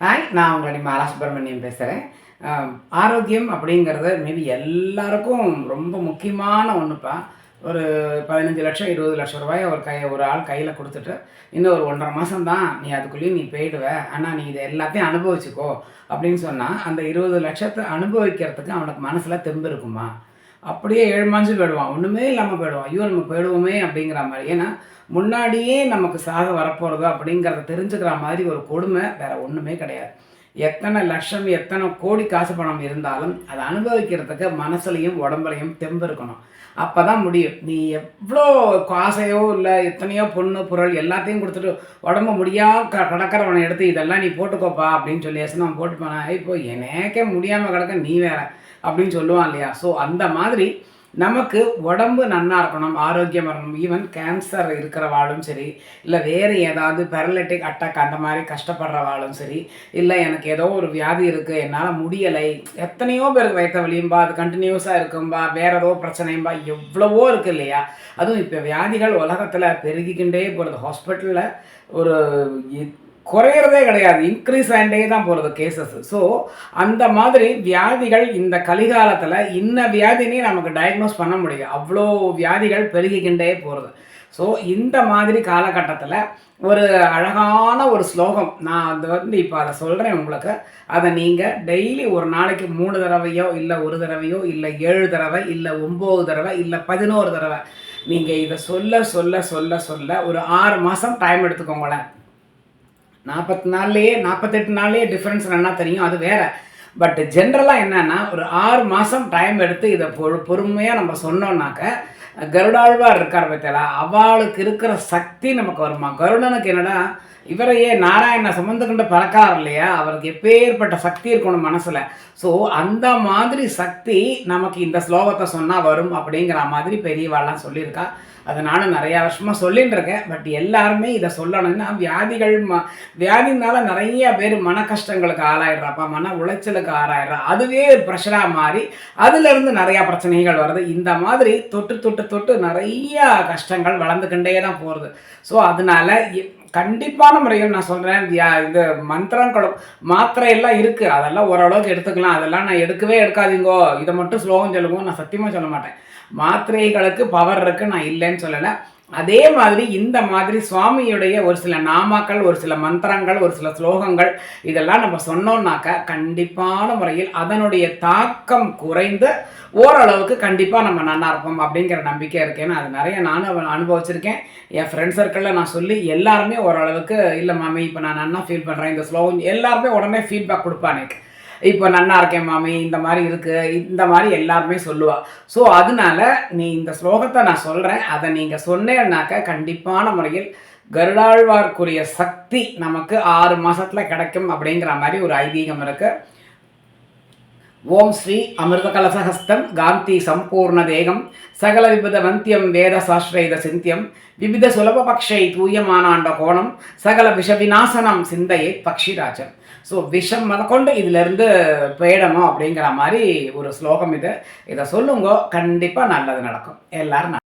Hi நான் உங்களுடைய மாலா சுப்பிரமணியம் பேசுகிறேன் ஆரோக்கியம் அப்படிங்கிறது மேபி எல்லாருக்கும் ரொம்ப முக்கியமான ஒன்றுப்பா ஒரு பதினஞ்சு லட்சம் இருபது லட்சம் ரூபாய் ஒரு கை ஒரு ஆள் கையில் கொடுத்துட்டு இன்னும் ஒரு ஒன்றரை மாதம் தான் நீ அதுக்குள்ளேயும் நீ போயிடுவ. ஆனால் நீ இதை எல்லாத்தையும் அனுபவிச்சுக்கோ அப்படின்னு சொன்னால் அந்த இருபது லட்சத்தை அனுபவிக்கிறதுக்கு அவனுக்கு மனசில் தெம்பு இருக்குமா? அப்படியே ஏழு போயிடுவான். ஒன்றுமே இல்லாமல் போயிடுவான். ஐயோ நம்ம போயிடுவோமே அப்படிங்கிற மாதிரி. ஏன்னா முன்னாடியே நமக்கு சாக வரப்போகிறது அப்படிங்கிறத தெரிஞ்சுக்கிற மாதிரி ஒரு கொடுமை வேறு ஒன்றுமே கிடையாது. எத்தனை லட்சம் எத்தனை கோடி காசு பணம் இருந்தாலும் அதை அனுபவிக்கிறதுக்கு மனசுலையும் உடம்புலையும் தெம்பு இருக்கணும். அப்போ தான் முடியும். நீ எவ்வளோ காசையோ இல்லை எத்தனையோ பொண்ணு பொருள் எல்லாத்தையும் கொடுத்துட்டு உடம்பு முடியாம க கிடக்கிறவனை எடுத்து இதெல்லாம் நீ போட்டுக்கோப்பா அப்படின்னு சொல்லி போட்டு போட்டுப்பானா இப்போ எனக்கே முடியாமல் கிடக்க நீ வேற அப்படின்னு சொல்லுவான் இல்லையா? ஸோ அந்த மாதிரி நமக்கு உடம்பு நன்னா இருக்கணும் ஆரோக்கியமாக இருக்கணும். ஈவன் கேன்சர் இருக்கிறவாளும் சரி இல்லை வேறு ஏதாவது பெரலட்டிக் அட்டாக் அந்த மாதிரி கஷ்டப்படுறவாளும் சரி இல்லை எனக்கு ஏதோ ஒரு வியாதி இருக்குது என்னால் முடியலை எத்தனையோ பேருக்கு வயத்த வலியும்பா அது கண்டினியூஸாக இருக்கும்பா வேற ஏதோ பிரச்சனையும்பா எவ்வளவோ இருக்குது இல்லையா? அதுவும் இப்போ வியாதிகள் உலகத்தில் பெருகிக்கிண்டே போகிறது ஹாஸ்பிட்டலில் ஒரு குறையிறதே கிடையாது. இன்க்ரீஸ் ஆகிட்டே தான் போகிறது கேசஸ் ஸோ அந்த மாதிரி வியாதிகள் இந்த கலிகாலத்தில் இன்ன வியாதினே நமக்கு டயக்னோஸ் பண்ண முடியும். அவ்வளோ வியாதிகள் பெருகிக்கிண்டே போகிறது ஸோ இந்த மாதிரி காலகட்டத்தில் ஒரு அழகான ஒரு ஸ்லோகம் நான் அது வந்து இப்போ அதை சொல்கிறேன் உங்களுக்கு. அதை நீங்கள் டெய்லி ஒரு நாளைக்கு மூணு தடவையோ இல்லை ஒரு தடவையோ இல்லை ஏழு தடவை இல்லை ஒம்பது தடவை இல்லை பதினோரு தடவை நீங்கள் இதை சொல்ல சொல்ல சொல்ல சொல்ல ஒரு ஆறு மாதம் டைம் எடுத்துக்கோங்களேன். நாற்பத்தி நாள்லேயே நாற்பத்தெட்டு நாள்லேயே டிஃப்ரென்ஸ் என்ன தெரியும். அது வேற. பட் ஜென்ரலாக என்னன்னா ஒரு ஆறு மாதம் டைம் எடுத்து இதை பொ பொறுமையாக நம்ம சொன்னோன்னாக்க கருடாழ்வார் இருக்கார் பத்தியலா அவளுக்கு இருக்கிற சக்தி நமக்கு வருமா? கருடனுக்கு என்னடா இவரையே நாராயண கொண்டு பறக்கார் இல்லையா? அவருக்கு எப்பேற்பட்ட சக்தி இருக்கணும் மனசில். ஸோ அந்த மாதிரி சக்தி நமக்கு இந்த ஸ்லோகத்தை சொன்னால் வரும் அப்படிங்கிற மாதிரி பெரியவாள்லாம் சொல்லியிருக்கா. அதை நானும் நிறையா வருஷமாக சொல்லிட்டு இருக்கேன். பட் எல்லாருமே இதை சொல்லணும்னா வியாதிகள் ம வியாதினால நிறைய பேர் மன கஷ்டங்களுக்கு ஆளாயிடுறாப்பா மன உளைச்சலுக்கு ஆளாயிடுறா. அதுவே ஒரு ப்ரெஷராக மாறி அதுலேருந்து நிறையா பிரச்சனைகள் வருது. இந்த மாதிரி தொட்டு தொட்டு தொட்டு நிறைய கஷ்டங்கள் வளர்ந்துக்கிட்டே தான் போகிறது ஸோ அதனால கண்டிப்பான முறையில் நான் சொல்கிறேன் இந்த மந்திரங்களும் மாத்திரையெல்லாம் இருக்குது அதெல்லாம் ஓரளவுக்கு எடுத்துக்கலாம். அதெல்லாம் நான் எடுக்கவே எடுக்காதீங்கோ. இதை மட்டும் ஸ்லோகம் சொல்லுங்க. நான் சத்தியமாக சொல்ல மாட்டேன். மாத்திரைகளுக்கு பவர் இருக்குது நான் இல்லைன்னு சொல்லலை. அதே மாதிரி இந்த மாதிரி சுவாமியுடைய ஒரு சில நாமாக்கள் ஒரு சில மந்திரங்கள் ஒரு சில ஸ்லோகங்கள் இதெல்லாம் நம்ம சொன்னோம்னாக்க கண்டிப்பான முறையில் அதனுடைய தாக்கம் குறைந்து ஓரளவுக்கு கண்டிப்பாக நம்ம நல்லா இருப்போம் அப்படிங்கிற நம்பிக்கை இருக்கேன்னு அது நிறைய நானும் அனுபவிச்சிருக்கேன். என் ஃப்ரெண்ட் சர்க்கிளில் நான் சொல்லி எல்லாருமே ஓரளவுக்கு இல்லை மாமி இப்போ நான் நல்லா ஃபீல் பண்ணுறேன் இந்த ஸ்லோகம் எல்லாருமே உடனே ஃபீட்பேக் கொடுப்பா எனக்கு இப்போ நன்னா இருக்கேன் மாமி இந்த மாதிரி இருக்குது இந்த மாதிரி எல்லாருமே சொல்லுவாள் ஸோ அதனால நீ இந்த ஸ்லோகத்தை நான் சொல்கிறேன் அதை நீங்கள் சொன்னேன்னாக்க கண்டிப்பான முறையில் கருடாழ்வார்க்குரிய சக்தி நமக்கு ஆறு மாதத்தில் கிடைக்கும் அப்படிங்கிற மாதிரி ஒரு ஐதீகம் இருக்குது ஓம் ஸ்ரீ அமிர்த கலசஹஸ்தம் காந்தி சம்பூர்ண தேகம் சகல விபத வந்தியம் வேத சாஸ்திரைத சிந்தியம் விவித சுலபபக்ஷை தூயமானாண்ட கோணம் சகல விஷ விநாசனம் சிந்தையை பக்ஷிராஜன் ஸோ விஷம் முதற்கொண்டு இதிலிருந்து போயிடணும் அப்படிங்கிற மாதிரி ஒரு ஸ்லோகம் இது. இதை சொல்லுங்க கண்டிப்பாக நல்லது நடக்கும். எல்லாரும்